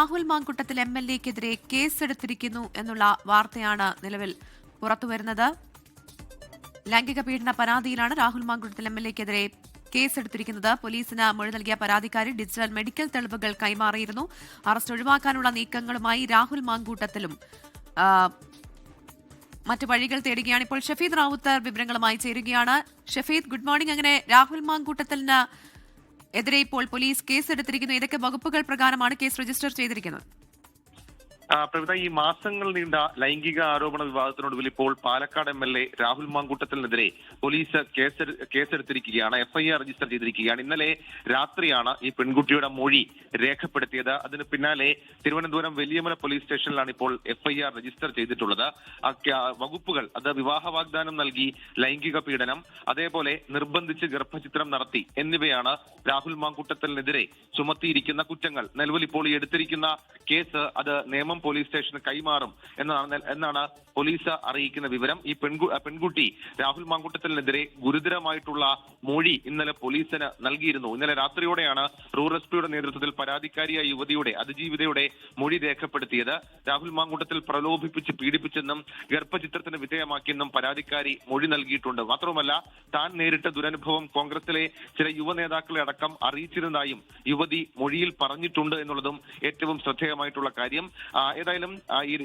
Rahul Mamkootathil M L എക്കെതിരെ കേസെടുത്തിരിക്കുന്നു എന്നുള്ള വാർത്തയാണ് നിലവിൽ പുറത്തുവരുന്നത്. ലൈംഗിക പീഡന പരാതിയിലാണ് രാഹുൽ മാങ്കുട്ടത്തിൽ എം എൽ എക്കെതിരെ കേസെടുത്തിരിക്കുന്നത്. പോലീസിന് മൊഴി നൽകിയ പരാതിക്കാരി ഡിജിറ്റൽ മെഡിക്കൽ തെളിവുകൾ കൈമാറിയിരുന്നു. അറസ്റ്റ് ഒഴിവാക്കാനുള്ള നീക്കങ്ങളുമായി രാഹുൽ മാങ്കൂട്ടത്തിലും മറ്റു വഴികൾ തേടുകയാണ് ഇപ്പോൾ ഷഫീദ് റാവുത്തർ വിവരങ്ങളുമായി ചേരുകയാണ്. Shafeed good morning. അങ്ങനെ രാഹുൽ മാങ്കൂട്ടത്തിന് എതിരെ ഇപ്പോൾ പോലീസ് കേസെടുത്തിരിക്കുന്നു. ഏതൊക്കെ വകുപ്പുകൾ പ്രകാരമാണ് കേസ് രജിസ്റ്റർ ചെയ്തിരിക്കുന്നത്. പ്രവിത ഈ മാസങ്ങൾ നീണ്ട ലൈംഗിക ആരോപണ വിവാദത്തിനൊടുവിൽ ഇപ്പോൾ Palakkad M L A Rahul മാങ്കൂട്ടത്തിനെതിരെ police കേസെടു കേസെടുത്തിരിക്കുകയാണ്. എഫ്ഐആർ രജിസ്റ്റർ ചെയ്തിരിക്കുകയാണ്. ഇന്നലെ രാത്രിയാണ് ഈ പെൺകുട്ടിയുടെ മൊഴി രേഖപ്പെടുത്തിയത്. അതിന് പിന്നാലെ തിരുവനന്തപുരം വലിയമല പോലീസ് സ്റ്റേഷനിലാണ് ഇപ്പോൾ എഫ്ഐആർ രജിസ്റ്റർ ചെയ്തിട്ടുള്ളത്. വകുപ്പുകൾ അത് വിവാഹ വാഗ്ദാനം നൽകി ലൈംഗിക പീഡനം അതേപോലെ നിർബന്ധിച്ച് ഗർഭചിത്രം നടത്തി എന്നിവയാണ് രാഹുൽ മാങ്കൂട്ടത്തിനെതിരെ ചുമത്തിയിരിക്കുന്ന കുറ്റങ്ങൾ. നിലവിൽ ഇപ്പോൾ എടുത്തിരിക്കുന്ന കേസ് അത് പോലീസ് സ്റ്റേഷന് കൈമാറും എന്നാണ് എന്നാണ് പോലീസ് അറിയിക്കുന്ന വിവരം. ഈ പെൺകു പെൺകുട്ടി രാഹുൽ മാങ്കുട്ടത്തിനെതിരെ ഗുരുതരമായിട്ടുള്ള മൊഴി ഇന്നലെ പോലീസിന് നൽകിയിരുന്നു. ഇന്നലെ രാത്രിയോടെയാണ് റൂർ എസ് പിയുടെ നേതൃത്വത്തിൽ പരാതിക്കാരിയായ യുവതിയുടെ അതിജീവിതയുടെ മൊഴി രേഖപ്പെടുത്തിയത്. രാഹുൽ മാങ്കൂട്ടത്തിൽ പ്രലോഭിപ്പിച്ച് പീഡിപ്പിച്ചെന്നും ഗർഭചിത്രത്തിന് വിധേയമാക്കിയെന്നും പരാതിക്കാരി മൊഴി നൽകിയിട്ടുണ്ട്. മാത്രവുമല്ല താൻ നേരിട്ട ദുരനുഭവം കോൺഗ്രസിലെ ചില യുവ നേതാക്കളെ അടക്കം അറിയിച്ചിരുന്നതായും യുവതി മൊഴിയിൽ പറഞ്ഞിട്ടുണ്ട് എന്നുള്ളതും ഏറ്റവും ശ്രദ്ധേയമായിട്ടുള്ള കാര്യം. ഏതായാലും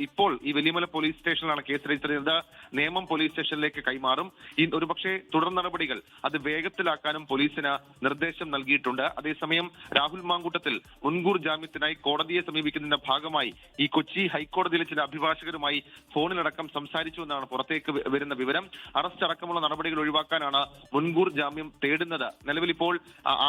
ഇപ്പോൾ ഈ വലിയമല പോലീസ് സ്റ്റേഷനിലാണ് കേസ് രജിസ്റ്റർ ചെയ്തത് നിയമം പോലീസ് സ്റ്റേഷനിലേക്ക് കൈമാറും. ഈ ഒരുപക്ഷെ തുടർ നടപടികൾ അത് വേഗത്തിലാക്കാനും പോലീസിന് നിർദ്ദേശം നൽകിയിട്ടുണ്ട്. അതേസമയം രാഹുൽ മാങ്കൂട്ടത്തിൽ മുൻകൂർ ജാമ്യത്തിനായി കോടതിയെ സമീപിക്കുന്നതിന്റെ ഭാഗമായി ഈ കൊച്ചി ഹൈക്കോടതിയിലെ ചില അഭിഭാഷകരുമായി ഫോണിലടക്കം സംസാരിച്ചു എന്നാണ് പുറത്തേക്ക് വരുന്ന വിവരം. അറസ്റ്റ് അടക്കമുള്ള നടപടികൾ ഒഴിവാക്കാനാണ് മുൻകൂർ ജാമ്യം തേടുന്നത്. നിലവിൽ ഇപ്പോൾ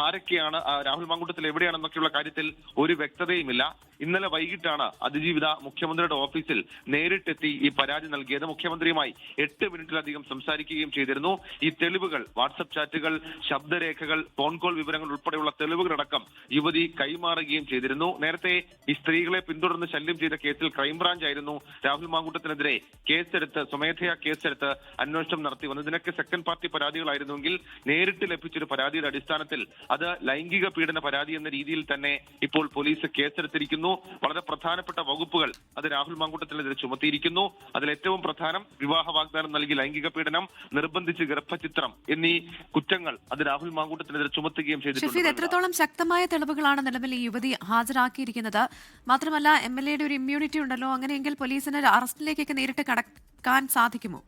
ആരൊക്കെയാണ് രാഹുൽ മാങ്കൂട്ടത്തിൽ എവിടെയാണെന്നൊക്കെയുള്ള കാര്യത്തിൽ ഒരു വ്യക്തതയുമില്ല. ഇന്നലെ വൈകിട്ടാണ് അതിജീവിത മുഖ്യമന്ത്രിയുടെ ഓഫീസിൽ നേരിട്ടെത്തി ഈ പരാതി നൽകിയത്. മുഖ്യമന്ത്രിയുമായി എട്ട് മിനിറ്റിലധികം സംസാരിക്കുകയും ചെയ്തിരുന്നു. ഈ തെളിവുകൾ വാട്സപ്പ് ചാറ്റുകൾ ശബ്ദരേഖകൾ ഫോൺ കോൾ വിവരങ്ങൾ ഉൾപ്പെടെയുള്ള തെളിവുകളടക്കം യുവതി കൈമാറുകയും ചെയ്തിരുന്നു. നേരത്തെ ഈ സ്ത്രീകളെ പിന്തുടർന്ന് ശല്യം ചെയ്ത കേസിൽ ക്രൈംബ്രാഞ്ച് ആയിരുന്നു രാഹുൽ മാങ്കൂട്ടത്തിനെതിരെ കേസെടുത്ത് സ്വമേധയാ കേസെടുത്ത് അന്വേഷണം നടത്തി വന്നത്. ഇതിനൊക്കെ സെക്കൻഡ് പാർട്ടി പരാതികളായിരുന്നുവെങ്കിൽ നേരിട്ട് ലഭിച്ചൊരു പരാതിയുടെ അടിസ്ഥാനത്തിൽ അത് ലൈംഗിക പീഡന പരാതി എന്ന രീതിയിൽ തന്നെ ഇപ്പോൾ പോലീസ് കേസെടുത്തിരിക്കുന്നു. വളരെ പ്രധാനപ്പെട്ട വകുപ്പുകൾ അത് രാഹുൽ മാങ്കൂട്ടത്തിനെതിരെ ചുമത്തിയിരിക്കുന്നു. അതിൽ ഏറ്റവും പ്രധാനം വിവാഹ വാഗ്ദാനം നൽകി ലൈംഗിക പീഡനം നിർബന്ധിച്ച് ഗർഭചിത്രം എന്നീ കുറ്റങ്ങൾ അത് രാഹുൽ മാങ്കൂട്ടത്തിനെതിരെ ചുമത്തുകയും ചെയ്തിട്ടുണ്ട്. എത്രത്തോളം ശക്തമായ തെളിവുകളാണ് നിലവിൽ ഈ യുവതി ഹാജരാക്കിയിരിക്കുന്നത്? മാത്രമല്ല എം എൽ എയുടെ ഒരു ഇമ്മ്യൂണിറ്റി ഉണ്ടല്ലോ. അങ്ങനെയെങ്കിൽ പോലീസിന് അറസ്റ്റിലേക്കൊക്കെ നേരിട്ട് കടക്കാൻ സാധിക്കുമോ?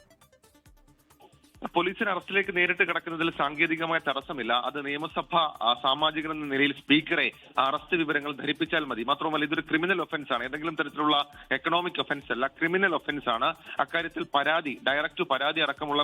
പോലീസിന് അറസ്റ്റിലേക്ക് നേരിട്ട് കിടക്കുന്നതിൽ സാങ്കേതികമായ തടസ്സമില്ല. അത് നിയമസഭ സാമാജിക എന്ന നിലയിൽ സ്പീക്കറെ അറസ്റ്റ് വിവരങ്ങൾ ധരിപ്പിച്ചാൽ മതി. മാത്രമല്ല ഇതൊരു ക്രിമിനൽ ഒഫൻസ് ആണ്. ഏതെങ്കിലും തരത്തിലുള്ള എക്കണോമിക് ഒഫൻസ് അല്ല ക്രിമിനൽ ഒഫൻസ് ആണ്. അക്കാര്യത്തിൽ പരാതി ഡയറക്റ്റ് പരാതി അടക്കമുള്ള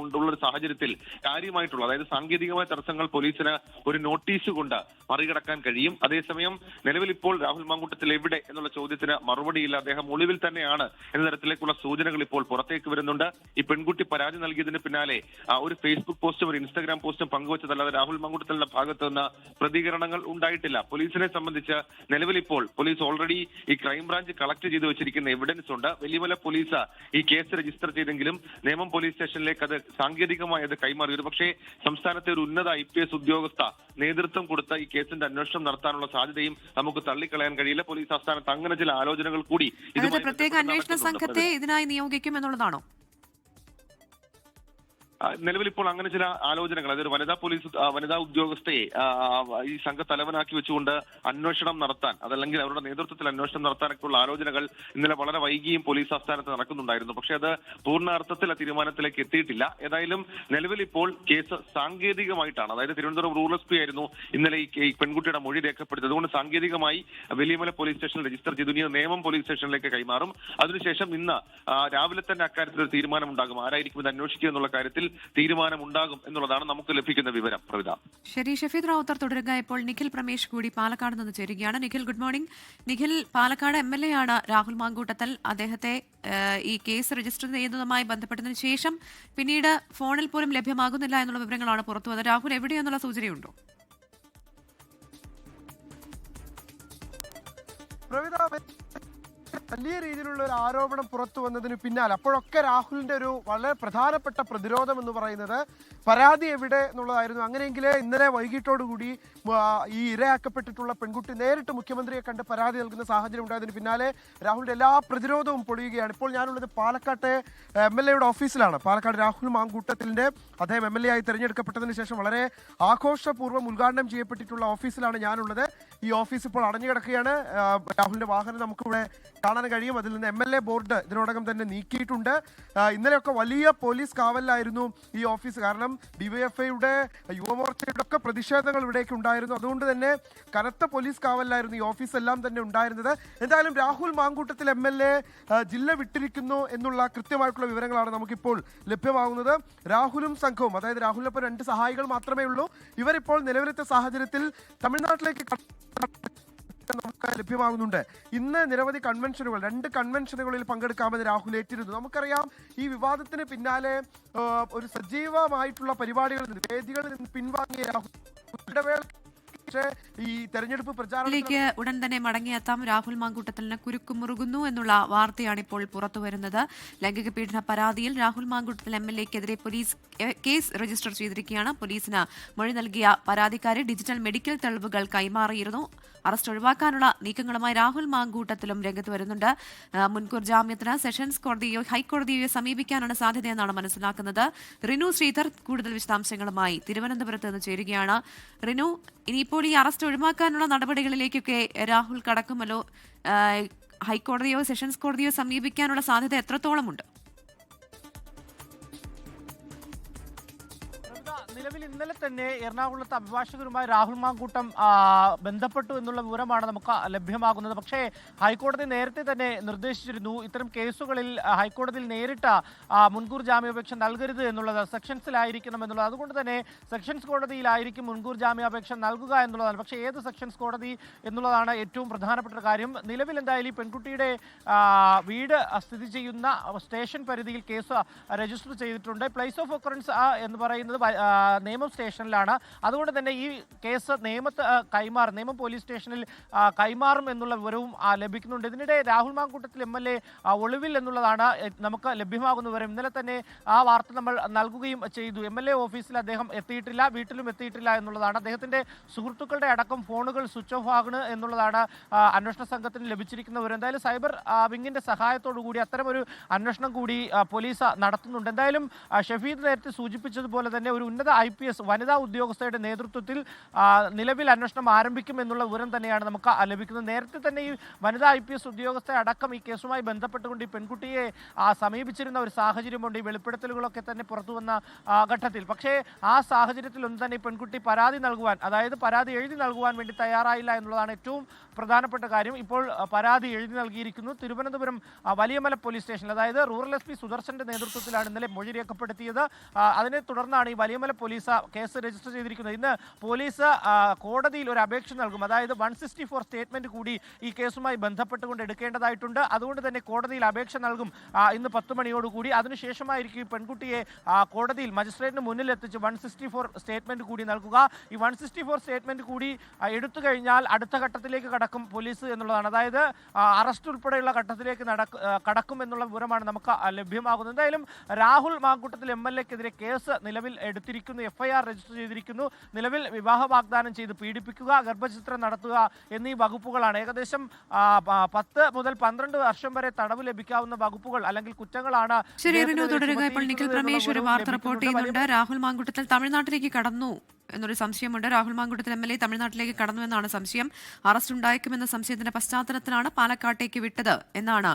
ഉള്ള ഒരു സാഹചര്യത്തിൽ കാര്യമായിട്ടുള്ള അതായത് സാങ്കേതികമായ തടസ്സങ്ങൾ പോലീസിന് ഒരു നോട്ടീസ് കൊണ്ട് മറികടക്കാൻ കഴിയും. അതേസമയം നിലവിൽ ഇപ്പോൾ രാഹുൽ മാങ്കൂട്ടത്തിൽ എവിടെ എന്നുള്ള ചോദ്യത്തിന് മറുപടിയില്ല. അദ്ദേഹം ഒളിവിൽ തന്നെയാണ് എന്ന തരത്തിലേക്കുള്ള സൂചനകൾ ഇപ്പോൾ പുറത്തേക്ക് വരുന്നുണ്ട്. ഈ പെൺകുട്ടി പരാതി നൽകിയതിന് പിന്നാലെ ആ, ഒരു ഫേസ്ബുക്ക് പോസ്റ്റും ഒരു ഇൻസ്റ്റാഗ്രാം പോസ്റ്റും പങ്കുവച്ചതല്ലാതെ രാഹുൽ മങ്കുട്ടത്തലിന്റെ ഭാഗത്ത് നിന്ന് പ്രതികരണങ്ങൾ ഉണ്ടായിട്ടില്ല. പോലീസിനെ സംബന്ധിച്ച് നിലവിൽ ഇപ്പോൾ പോലീസ് ഓൾറെഡി ഈ ക്രൈംബ്രാഞ്ച് കളക്ട് ചെയ്തു വെച്ചിരിക്കുന്ന എവിഡൻസ് ഉണ്ട്. വലിയ പോലീസ് ഈ കേസ് രജിസ്റ്റർ ചെയ്തെങ്കിലും നേമം പോലീസ് സ്റ്റേഷനിലേക്ക് അത് സാങ്കേതികമായി അത് കൈമാറി. ഒരു പക്ഷേ സംസ്ഥാനത്തെ ഒരു ഉന്നത ഐ പി എസ് ഉദ്യോഗസ്ഥ നേതൃത്വം കൊടുത്ത ഈ കേസിന്റെ അന്വേഷണം നടത്താനുള്ള സാധ്യതയും നമുക്ക് തള്ളിക്കളയാൻ കഴിയില്ല. പോലീസ് ആസ്ഥാനത്ത് അങ്ങനെ ചില ആലോചനകൾ കൂടി പ്രത്യേക അന്വേഷണ സംഘത്തെ ഇതിനായി നിയോഗിക്കും എന്നുള്ളതാണോ? നിലവിൽ ഇപ്പോൾ അങ്ങനെ ചില ആലോചനകൾ അതായത് വനിതാ പോലീസ് വനിതാ ഉദ്യോഗസ്ഥയെ ഈ സംഘ തലവനാക്കി വെച്ചുകൊണ്ട് അന്വേഷണം നടത്താൻ അതല്ലെങ്കിൽ അവരുടെ നേതൃത്വത്തിൽ അന്വേഷണം നടത്താനൊക്കെയുള്ള ആലോചനകൾ ഇന്നലെ വളരെ വൈകിയും പോലീസ് ആസ്ഥാനത്ത് നടക്കുന്നുണ്ടായിരുന്നു. പക്ഷേ അത് പൂർണ അർത്ഥത്തിൽ ആ തീരുമാനത്തിലേക്ക് എത്തിയിട്ടില്ല. ഏതായാലും നിലവിൽ ഇപ്പോൾ കേസ് സാങ്കേതികമായിട്ടാണ് അതായത് തിരുവനന്തപുരം റൂറൽ എസ് പി ആയിരുന്നു ഇന്നലെ ഈ പെൺകുട്ടിയുടെ മൊഴി രേഖപ്പെടുത്തിയത്. അതുകൊണ്ട് സാങ്കേതികമായി വലിയമല പോലീസ് സ്റ്റേഷനിൽ രജിസ്റ്റർ ചെയ്തു. ഇനി നിയമം പോലീസ് സ്റ്റേഷനിലേക്ക് കൈമാറും. അതിനുശേഷം ഇന്ന് രാവിലെ തന്നെ അക്കാര്യത്തിൽ ഒരു തീരുമാനം ഉണ്ടാകും ആരായിരിക്കും ഇത് അന്വേഷിക്കുക എന്നുള്ള കാര്യത്തിൽ തീരുമാനം ഉണ്ടാകും എന്നുള്ളതാണ് നമുക്ക് ലഭിക്കുന്ന വിവരം. പ്രവിത. ശരി ഷഫീദ് റാവുത്തർ തുടരുക. ഇപ്പോൾ നിഖിൽ പ്രമേഷ് കൂടി പാലക്കാട് നിന്ന് ചേരുകയാണ്. Nikhil good morning. Nikhil Palakkad M L A ആണ് രാഹുൽ മാങ്കൂട്ടത്തൽ. അദ്ദേഹത്തെ ഈ കേസ് രജിസ്റ്റർ ചെയ്യുന്നതുമായി ബന്ധപ്പെട്ടതിന് ശേഷം പിന്നീട് ഫോണിൽ പോലും ലഭ്യമാകുന്നില്ല എന്നുള്ള വിവരങ്ങളാണ് പുറത്തു വന്നത്. രാഹുൽ എവിടെയെന്നുള്ള സൂചനയുണ്ടോ? പ്രവിധ വലിയ രീതിയിലുള്ള ഒരു ആരോപണം പുറത്തു വന്നതിന് പിന്നാലെ അപ്പോഴൊക്കെ രാഹുലിന്റെ ഒരു വളരെ പ്രധാനപ്പെട്ട പ്രതിരോധം എന്ന് പറയുന്നത് പരാതി എവിടെ എന്നുള്ളതായിരുന്നു. അങ്ങനെയെങ്കിൽ ഇന്നലെ വൈകിട്ടോടുകൂടി കൂടി ഈ ഇരയാക്കപ്പെട്ടിട്ടുള്ള പെൺകുട്ടി നേരിട്ട് മുഖ്യമന്ത്രിയെ കണ്ട് പരാതി നൽകുന്ന സാഹചര്യം ഉണ്ടായതിന് പിന്നാലെ രാഹുലിന്റെ എല്ലാ പ്രതിരോധവും പൊളിയുകയാണ്. ഇപ്പോൾ ഞാനുള്ളത് പാലക്കാട്ടെ എം എൽ എയുടെ ഓഫീസിലാണ്. പാലക്കാട് രാഹുൽ മാങ്കൂട്ടത്തിന്റെ അദ്ദേഹം എം എൽ എ ആയി തിരഞ്ഞെടുക്കപ്പെട്ടതിന് ശേഷം വളരെ ആഘോഷപൂർവം ഉദ്ഘാടനം ചെയ്യപ്പെട്ടിട്ടുള്ള ഓഫീസിലാണ് ഞാനുള്ളത്. ഈ ഓഫീസ് ഇപ്പോൾ അടഞ്ഞു കിടക്കുകയാണ്. രാഹുലിന്റെ വാഹനം നമുക്കിവിടെ കാണാൻ കഴിയും. അതിൽ നിന്ന് എം എൽ എ ബോർഡ് ഇതിനോടകം തന്നെ നീക്കിയിട്ടുണ്ട്. ഇന്നലെയൊക്കെ വലിയ പോലീസ് കാവലിലായിരുന്നു ഈ ഓഫീസ്. കാരണം ഡിവൈഎഫ്ഐയുടെ യുവമോർച്ചയുടെ ഒക്കെ പ്രതിഷേധങ്ങൾ ഇവിടേക്ക് ഉണ്ടായിരുന്നു. അതുകൊണ്ട് തന്നെ കനത്ത പോലീസ് കാവലിലായിരുന്നു ഈ ഓഫീസ് എല്ലാം തന്നെ ഉണ്ടായിരുന്നത്. എന്തായാലും Rahul Mamkootathil M L A ജില്ല വിട്ടിരിക്കുന്നു എന്നുള്ള കൃത്യമായിട്ടുള്ള വിവരങ്ങളാണ് നമുക്കിപ്പോൾ ലഭ്യമാകുന്നത്. രാഹുലും സംഘവും അതായത് രാഹുലിനൊപ്പം രണ്ട് സഹായികൾ മാത്രമേ ഉള്ളൂ. ഇവരിപ്പോൾ നിലവിലത്തെ സാഹചര്യത്തിൽ തമിഴ്നാട്ടിലേക്ക് നമുക്ക് ലഭ്യമാകുന്നുണ്ട്. ഇന്ന് നിരവധി കൺവെൻഷനുകൾ രണ്ട് കൺവെൻഷനുകളിൽ പങ്കെടുക്കാമെന്ന് രാഹുൽ ഏറ്റിരുന്നു. നമുക്കറിയാം ഈ വിവാദത്തിന് പിന്നാലെ ഒരു സജീവമായിട്ടുള്ള പരിപാടികളിൽ നിന്ന് വേദികളിൽ നിന്ന് പിൻവാങ്ങിയ രാഹുൽ ഇടവേള പക്ഷേ ഈ തെരഞ്ഞെടുപ്പ് പ്രചാരണത്തിലേക്ക് ഉടൻ തന്നെ മടങ്ങിയെത്താം. രാഹുൽ മാങ്കൂട്ടത്തിന് കുരുക്ക് മുറുകുന്നു എന്നുള്ള വാർത്തയാണ് ഇപ്പോൾ പുറത്തു വരുന്നത്. ലൈംഗിക പീഡന പരാതിയിൽ രാഹുൽ മാങ്കൂട്ടത്തിൽ എം എൽ എക്കെതിരെ പോലീസ് കേസ് രജിസ്റ്റർ ചെയ്തിരിക്കുകയാണ്. പോലീസിന് മൊഴി നൽകിയ പരാതിക്കാരെ ഡിജിറ്റൽ മെഡിക്കൽ തെളിവുകൾ കൈമാറിയിരുന്നു. അറസ്റ്റ് ഒഴിവാക്കാനുള്ള നീക്കങ്ങളുമായി രാഹുൽ മാങ്കൂട്ടത്തിലും രംഗത്ത് വരുന്നുണ്ട്. മുൻകൂർ ജാമ്യത്തിന് സെഷൻസ് കോടതിയോ ഹൈക്കോടതിയോ സമീപിക്കാനാണ് സാധ്യതയെന്നാണ് മനസ്സിലാക്കുന്നത്. റിനു ശ്രീധർ കൂടുതൽ വിശദാംശങ്ങളുമായി തിരുവനന്തപുരത്ത് നിന്ന് ചേരുകയാണ്. റിനു ഇനിയിപ്പോൾ ഈ അറസ്റ്റ് ഒഴിവാക്കാനുള്ള നടപടികളിലേക്കൊക്കെ രാഹുൽ കടക്കുമല്ലോ. ഹൈക്കോടതിയോ സെഷൻസ് കോടതിയോ സമീപിക്കാനുള്ള സാധ്യത എത്രത്തോളമുണ്ട്? നിലവിൽ ഇന്നലെ തന്നെ എറണാകുളത്ത് അഭിഭാഷകരുമായി രാഹുൽ മാങ്കൂട്ടം ബന്ധപ്പെട്ടു എന്നുള്ള വിവരമാണ് നമുക്ക് ലഭ്യമാകുന്നത്. പക്ഷേ ഹൈക്കോടതി നേരത്തെ തന്നെ നിർദ്ദേശിച്ചിരുന്നു ഇത്തരം കേസുകളിൽ ഹൈക്കോടതിയിൽ നേരിട്ട് മുൻകൂർ ജാമ്യാപേക്ഷ നൽകരുത് എന്നുള്ളത് സെക്ഷൻസിലായിരിക്കണം എന്നുള്ളത്. അതുകൊണ്ട് തന്നെ സെക്ഷൻസ് കോടതിയിലായിരിക്കും മുൻകൂർ ജാമ്യാപേക്ഷ നൽകുക എന്നുള്ളതാണ്. പക്ഷേ ഏത് സെക്ഷൻസ് കോടതി എന്നുള്ളതാണ് ഏറ്റവും പ്രധാനപ്പെട്ട കാര്യം. നിലവിൽ എന്തായാലും ഈ പെൺകുട്ടിയുടെ വീട് സ്ഥിതി ചെയ്യുന്ന സ്റ്റേഷൻ പരിധിയിൽ കേസ് രജിസ്റ്റർ ചെയ്തിട്ടുണ്ട്. പ്ലേസ് ഓഫ് ഒക്കറൻസ് എന്ന് പറയുന്നത് നേമം സ്റ്റേഷനിലാണ്. അതുകൊണ്ട് തന്നെ ഈ കേസ് നേമത്ത് ആ, കൈമാറും നേമം പോലീസ് സ്റ്റേഷനിൽ കൈമാറും എന്നുള്ള വിവരവും ലഭിക്കുന്നുണ്ട്. ഇതിനിടെ Rahul Mamkootathil M L A ഒളിവിൽ എന്നുള്ളതാണ് നമുക്ക് ലഭ്യമാകുന്ന വിവരം. ഇന്നലെ തന്നെ ആ വാർത്ത നമ്മൾ നൽകുകയും ചെയ്തു. എം എൽ എ ഓഫീസിൽ അദ്ദേഹം എത്തിയിട്ടില്ല വീട്ടിലും എത്തിയിട്ടില്ല എന്നുള്ളതാണ്. അദ്ദേഹത്തിന്റെ സുഹൃത്തുക്കളുടെ അടക്കം ഫോണുകൾ സ്വിച്ച് ഓഫ് ആകണ് എന്നുള്ളതാണ് അന്വേഷണ സംഘത്തിന് ലഭിച്ചിരിക്കുന്ന വിവരം. എന്തായാലും സൈബർ വിങ്ങിന്റെ സഹായത്തോടു കൂടി അത്തരമൊരു അന്വേഷണം കൂടി പോലീസ് നടത്തുന്നുണ്ട്. എന്തായാലും ഷഫീദ് നേരത്തെ സൂചിപ്പിച്ചതുപോലെ തന്നെ ഒരു ഉന്നത ഐ പി എസ് വനിതാ ഉദ്യോഗസ്ഥയുടെ നേതൃത്വത്തിൽ നിലവിൽ അന്വേഷണം ആരംഭിക്കും എന്നുള്ള വിവരം തന്നെയാണ് നമുക്ക് ലഭിക്കുന്നത്. നേരത്തെ തന്നെ ഈ വനിതാ ഐ പി എസ് ഉദ്യോഗസ്ഥ അടക്കം ഈ കേസുമായി ബന്ധപ്പെട്ടുകൊണ്ട് ഈ പെൺകുട്ടിയെ സമീപിച്ചിരുന്ന ഒരു സാഹചര്യമുണ്ട്. ഈ വെളിപ്പെടുത്തലുകളൊക്കെ തന്നെ പുറത്തു വന്ന ഘട്ടത്തിൽ. പക്ഷേ ആ സാഹചര്യത്തിൽ ഒന്നും തന്നെ ഈ പെൺകുട്ടി പരാതി നൽകുവാൻ അതായത് പരാതി എഴുതി നൽകുവാൻ വേണ്ടി തയ്യാറായില്ല എന്നുള്ളതാണ് ഏറ്റവും പ്രധാനപ്പെട്ട കാര്യം. ഇപ്പോൾ പരാതി എഴുതി നൽകിയിരിക്കുന്നു. തിരുവനന്തപുരം വലിയമല പോലീസ് സ്റ്റേഷനിൽ. അതായത് റൂറൽ എസ് പി സുദർശന്റെ നേതൃത്വത്തിലാണ് ഇന്നലെ മൊഴി രേഖപ്പെടുത്തിയത്. അതിനെ തുടർന്നാണ് ഈ വലിയമല പോലീസ് കേസ് രജിസ്റ്റർ ചെയ്തിരിക്കുന്നത്. ഇന്ന് പോലീസ് കോടതിയിൽ ഒരു അപേക്ഷ നൽകും. അതായത് വൺ സിക്സ്റ്റി ഫോർ സ്റ്റേറ്റ്മെന്റ് കൂടി ഈ കേസുമായി ബന്ധപ്പെട്ടുകൊണ്ട് എടുക്കേണ്ടതായിട്ടുണ്ട്. അതുകൊണ്ട് തന്നെ കോടതിയിൽ അപേക്ഷ നൽകും ഇന്ന് പത്ത് മണിയോടുകൂടി അതിനുശേഷമായിരിക്കും ഈ പെൺകുട്ടിയെ കോടതിയിൽ മജിസ്ട്രേറ്റിന് മുന്നിൽ എത്തിച്ച് വൺ സിക്സ്റ്റി ഫോർ സ്റ്റേറ്റ്മെന്റ് കൂടി നൽകുക. ഈ വൺ സിക്സ്റ്റി ഫോർ സ്റ്റേറ്റ്മെന്റ് കൂടി എടുത്തു കഴിഞ്ഞാൽ അടുത്ത ഘട്ടത്തിലേക്ക് കടക്കും പോലീസ് എന്നുള്ളതാണ്. അതായത് അറസ്റ്റ് ഉൾപ്പെടെയുള്ള ഘട്ടത്തിലേക്ക് കടക്കും എന്നുള്ള വിവരമാണ് നമുക്ക് ലഭ്യമാകുന്നത്. എന്തായാലും രാഹുൽ മാങ്കൂട്ടത്തിൽ എം എൽ എക്കെതിരെ കേസ് നിലവിൽ എടുത്തിരിക്കുന്നു എഫ്ഐആർ രജിസ്റ്റർ ചെയ്തിരിക്കുന്നു. നിലവിൽ വിവാഹ വാഗ്ദാനം ചെയ്ത് പീഡിപ്പിക്കുക ഗർഭചിത്രം നടത്തുക എന്നീ വകുപ്പുകളാണ്. ഏകദേശം പത്ത് മുതൽ പന്ത്രണ്ട് വർഷം വരെ തടവ് ലഭിക്കാവുന്ന വകുപ്പുകൾ അല്ലെങ്കിൽ കുറ്റങ്ങളാണ് ശരി റിനു ഇദ്ദേഹത്തിനെതിരെ തുടരുക ഇപ്പോൾ നിഖിൽ ചുമത്തിയിരിക്കുന്നത് പ്രമേശ് ഒരു എന്നുള്ള വാർത്ത വിവരവും റിപ്പോർട്ട് ചെയ്യുന്നുണ്ട്. രാഹുൽ മാങ്കുട്ടത്തിൽ തമിഴ്നാട്ടിലേക്ക് കടന്നു എന്നൊരു സംശയമുണ്ട്. Rahul Mamkootathil M L A തമിഴ്നാട്ടിലേക്ക് കടന്നു എന്നാണ് സംശയം. അറസ്റ്റ് ഉണ്ടായേക്കുമെന്ന സംശയത്തിന്റെ പശ്ചാത്തലത്തിലാണ് പാലക്കാട്ടേക്ക് വിട്ടത് എന്നാണ്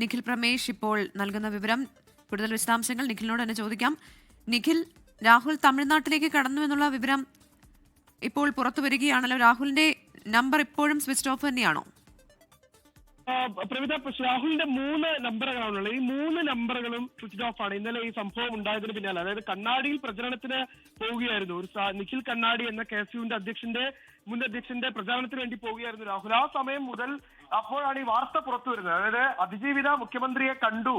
നിഖിൽ പ്രമേശ് ഇപ്പോൾ നൽകുന്ന വിവരം. കൂടുതൽ വിശദാംശങ്ങൾ നിഖിലിനോട് തന്നെ ചോദിക്കാം. നിഖിൽ രാഹുൽ തമിഴ്നാട്ടിലേക്ക് കടന്നു എന്നുള്ള വിവരം ഇപ്പോൾ പുറത്തു വരികയാണല്ലോ. രാഹുലിന്റെ നമ്പർ ഇപ്പോഴും സ്വിച്ച് ഓഫ് തന്നെയാണോ? പ്രവിത രാഹുലിന്റെ മൂന്ന് നമ്പറുകളാണ് ഉള്ളത് ഈ മൂന്ന് നമ്പറുകളും സ്വിച്ച് ഓഫ് ആണ്. ഇന്നലെ ഈ സംഭവം ഉണ്ടായതിന് പിന്നാലെ. അതായത് കണ്ണാടിയിൽ പ്രചരണത്തിന് പോവുകയായിരുന്നു. ഒരു നിഖിൽ കണ്ണാടി എന്ന കെ എസ് അധ്യക്ഷന്റെ മുൻ അധ്യക്ഷന്റെ പ്രചാരണത്തിന് വേണ്ടി പോവുകയായിരുന്നു രാഹുൽ. ആ സമയം മുതൽ അപ്പോഴാണ് ഈ വാർത്ത പുറത്തു വരുന്നത്. അതായത് അതിജീവിത മുഖ്യമന്ത്രിയെ കണ്ടു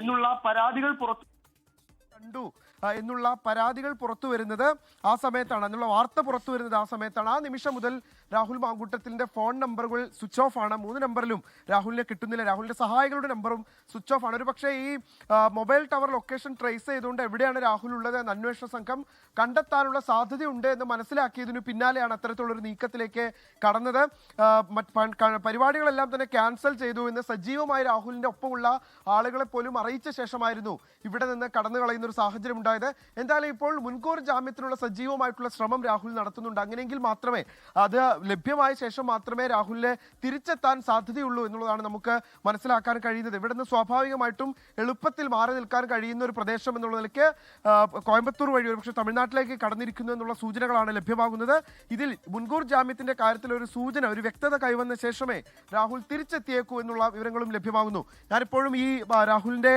എന്നുള്ള പരാതികൾ പുറത്തു കണ്ടു. എന്നുള്ള പരാതികൾ പുറത്തു വരുന്നത് ആ സമയത്താണ്. എന്നുള്ള വാർത്ത പുറത്തു വരുന്നത് ആ സമയത്താണ്. ആ നിമിഷം മുതൽ രാഹുൽ മാങ്കൂട്ടത്തിന്റെ ഫോൺ നമ്പറുകൾ സ്വിച്ച് ഓഫ് ആണ്. മൂന്ന് നമ്പറിലും രാഹുലിനെ കിട്ടുന്നില്ല. രാഹുലിന്റെ സഹായികളുടെ നമ്പറും സ്വിച്ച് ഓഫ് ആണ്. ഒരു പക്ഷേ ഈ മൊബൈൽ ടവർ ലൊക്കേഷൻ ട്രേസ് ചെയ്തുകൊണ്ട് എവിടെയാണ് രാഹുൽ ഉള്ളത് എന്ന് അന്വേഷണ സംഘം കണ്ടെത്താനുള്ള സാധ്യതയുണ്ട് എന്ന് മനസ്സിലാക്കിയതിനു പിന്നാലെയാണ് അത്തരത്തിലുള്ളൊരു നീക്കത്തിലേക്ക് കടന്നത്. പരിപാടികളെല്ലാം തന്നെ ക്യാൻസൽ ചെയ്തു എന്ന് സജീവമായി രാഹുലിന്റെ ഒപ്പമുള്ള ആളുകളെ പോലും അറിയിച്ച ശേഷമായിരുന്നു ഇവിടെ നിന്ന് കടന്നു കളയുന്ന ഒരു സാഹചര്യം ഉണ്ടായത്. എന്തായാലും ഇപ്പോൾ മുൻകൂർ ജാമ്യത്തിനുള്ള സജീവമായിട്ടുള്ള ശ്രമം രാഹുൽ നടത്തുന്നുണ്ട്. അങ്ങനെയെങ്കിൽ മാത്രമേ അത് ലഭ്യമായ ശേഷം മാത്രമേ രാഹുലിനെ തിരിച്ചെത്താൻ സാധ്യതയുള്ളൂ എന്നുള്ളതാണ് നമുക്ക് മനസ്സിലാക്കാൻ കഴിയുന്നത്. ഇവിടെ നിന്ന് സ്വാഭാവികമായിട്ടും എളുപ്പത്തിൽ മാറി നിൽക്കാൻ കഴിയുന്ന ഒരു പ്രദേശം എന്നുള്ള നിലയ്ക്ക് കോയമ്പത്തൂർ വഴി ഒരുപക്ഷെ തമിഴ്നാട്ടിലേക്ക് കടന്നിരിക്കുന്നു എന്നുള്ള സൂചനകളാണ് ലഭ്യമാകുന്നത്. ഇതിൽ മുൻകൂർ ജാമ്യത്തിന്റെ കാര്യത്തിൽ ഒരു സൂചന ഒരു വ്യക്തത കൈവന്ന ശേഷമേ രാഹുൽ തിരിച്ചെത്തിയേക്കൂ എന്നുള്ള വിവരങ്ങളും ലഭ്യമാകുന്നു. ഞാനിപ്പോഴും ഈ രാഹുലിന്റെ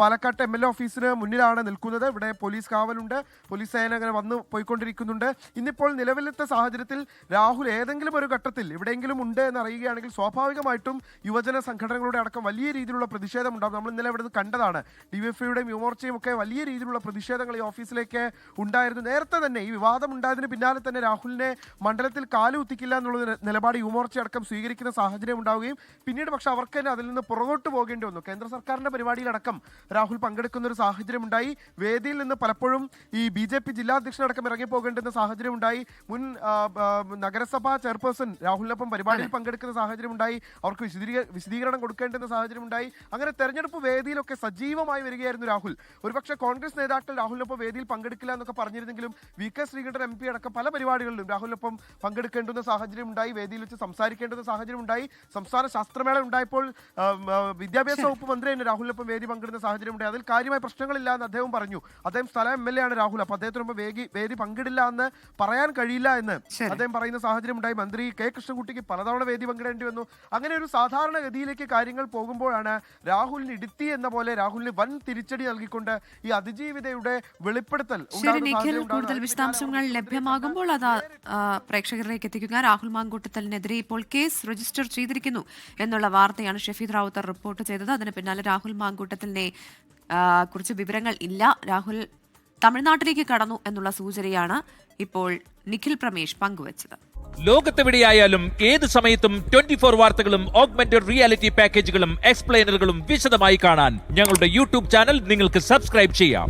പാലക്കാട്ട് എം എൽ എ ഓഫീസിന് മുന്നിലാണ് നിൽക്കുന്നത്. ഇവിടെ പോലീസ് കാവലുണ്ട്. പോലീസ് സേന അങ്ങനെ വന്ന് പോയിക്കൊണ്ടിരിക്കുന്നുണ്ട്. ഇന്നിപ്പോൾ നിലവിലത്തെ സാഹചര്യത്തിൽ രാഹുൽ ഏതെങ്കിലും ഒരു ഘട്ടത്തിൽ എവിടെയെങ്കിലും ഉണ്ട് എന്ന് അറിയുകയാണെങ്കിൽ സ്വാഭാവികമായിട്ടും യുവജന സംഘടനകളുടെ അടക്കം വലിയ രീതിയിലുള്ള പ്രതിഷേധം ഉണ്ടാകും. നമ്മൾ ഇന്നലെ ഇവിടുന്ന് കണ്ടതാണ്. ഡിവൈഎഫ്ഐയുടെയും യുവമോർച്ചയും ഒക്കെ വലിയ രീതിയിലുള്ള പ്രതിഷേധങ്ങൾ ഈ ഓഫീസിലേക്ക് ഉണ്ടായിരുന്നു. നേരത്തെ തന്നെ ഈ വിവാദം ഉണ്ടായതിന് പിന്നാലെ തന്നെ രാഹുലിനെ മണ്ഡലത്തിൽ കാലുകുത്തിക്കില്ല എന്നുള്ള നിലപാട് യുവമോർച്ച അടക്കം സ്വീകരിക്കുന്ന സാഹചര്യം ഉണ്ടാവുകയും പിന്നീട് പക്ഷെ അവർക്ക് തന്നെ അതിൽ നിന്ന് പുറകോട്ട് പോകേണ്ടി വന്നു. കേന്ദ്ര സർക്കാരിന്റെ പരിപാടിയിലടക്കം രാഹുൽ പങ്കെടുക്കുന്ന ഒരു സാഹചര്യം ഉണ്ടായി വേദിയിൽ നിന്ന് പലപ്പോഴും ഈ ബി ജെ പി ജില്ലാധ്യക്ഷനടക്കം ഇറങ്ങി പോകേണ്ടുന്ന സാഹചര്യം ഉണ്ടായി മുൻ നഗരസഭാ ചെയർപേഴ്സൺ രാഹുലിനൊപ്പം പരിപാടിയിൽ പങ്കെടുക്കുന്ന സാഹചര്യം ഉണ്ടായി അവർക്ക് വിശദീക- വിശദീകരണം കൊടുക്കേണ്ടുന്ന സാഹചര്യം ഉണ്ടായി അങ്ങനെ തെരഞ്ഞെടുപ്പ് വേദിയിലൊക്കെ സജീവമായി വരികയായിരുന്നു രാഹുൽ. ഒരുപക്ഷെ കോൺഗ്രസ് നേതാക്കൾ രാഹുലിനൊപ്പം വേദിയിൽ പങ്കെടുക്കില്ല എന്നൊക്കെ പറഞ്ഞിരുന്നെങ്കിലും V K Sreekandan M P അടക്കം പല പരിപാടികളിലും രാഹുലിനൊപ്പം പങ്കെടുക്കേണ്ടുന്ന സാഹചര്യം ഉണ്ടായി വേദിയിൽ വെച്ച് സംസാരിക്കേണ്ടുന്ന സാഹചര്യം ഉണ്ടായി സംസ്ഥാന ശാസ്ത്രമേള ഉണ്ടായപ്പോൾ വിദ്യാഭ്യാസ വകുപ്പ് മന്ത്രി തന്നെ രാഹുലിനൊപ്പം വേദി പങ്കിടുന്ന സാഹചര്യം ഉണ്ടായി അതിൽ കാര്യമായ പ്രശ്നങ്ങളില്ല എന്ന് അദ്ദേഹം പറഞ്ഞു. അദ്ദേഹം സ്ഥലം എം എൽ എ ആണ് രാഹുൽ. അപ്പൊ അദ്ദേഹത്തിന് മുമ്പ് വേഗി വേദി പങ്കിടില്ല എന്ന് പറയാൻ കഴിയില്ല എന്ന് അദ്ദേഹം പറയുന്ന സാഹചര്യം ഉണ്ടായി മന്ത്രി കെ കൃഷ്ണൻകുട്ടിക്ക് പലതവണ വേദി പങ്കിടേണ്ടി വന്നു. അങ്ങനെ ഒരു സാധാരണഗതിയിലേക്ക് കാര്യങ്ങൾ പോകുമ്പോഴാണ് രാഹുലിന് ഇടുത്തി എന്ന പോലെ രാഹുലിന് വൻ തിരിച്ചടി നൽകിക്കൊണ്ട് ഈ അതിജീവിതയുടെ വെളിപ്പെടുത്തൽ ശരി നിഖിൽ കൂടുതൽ വിശദാംശങ്ങൾ ലഭ്യമാകുമ്പോൾ അത് പ്രേക്ഷകരിലേക്ക് എത്തിക്കുക. രാഹുൽ മാങ്കൂട്ടത്തലിനെതിരെ ഇപ്പോൾ കേസ് രജിസ്റ്റർ ചെയ്തിരിക്കുന്നു എന്നുള്ള വാർത്തയാണ് ഷെഫീദ് റാവുത്തർ റിപ്പോർട്ട് ചെയ്തത്. അതിന് പിന്നാലെ രാഹുൽ മാങ്കൂട്ടത്തലിനെ കുറിച്ച് വിവരങ്ങൾ ഇല്ല. രാഹുൽ തമിഴ്നാട്ടിലേക്ക് കടന്നു എന്നുള്ള സൂചനയാണ് ഇപ്പോൾ നിഖിൽ പ്രമേഷ് പങ്കുവച്ചത്. ലോകത്തെവിടെയായാലും ഏത് സമയത്തും ട്വന്റി ഫോർ വാർത്തകളും ഓഗ്മെന്റഡ് റിയാലിറ്റി പാക്കേജുകളും എക്സ്പ്ലെയിനറുകളും വിശദമായി കാണാൻ ഞങ്ങളുടെ യൂട്യൂബ് ചാനൽ നിങ്ങൾക്ക് സബ്സ്ക്രൈബ് ചെയ്യാം.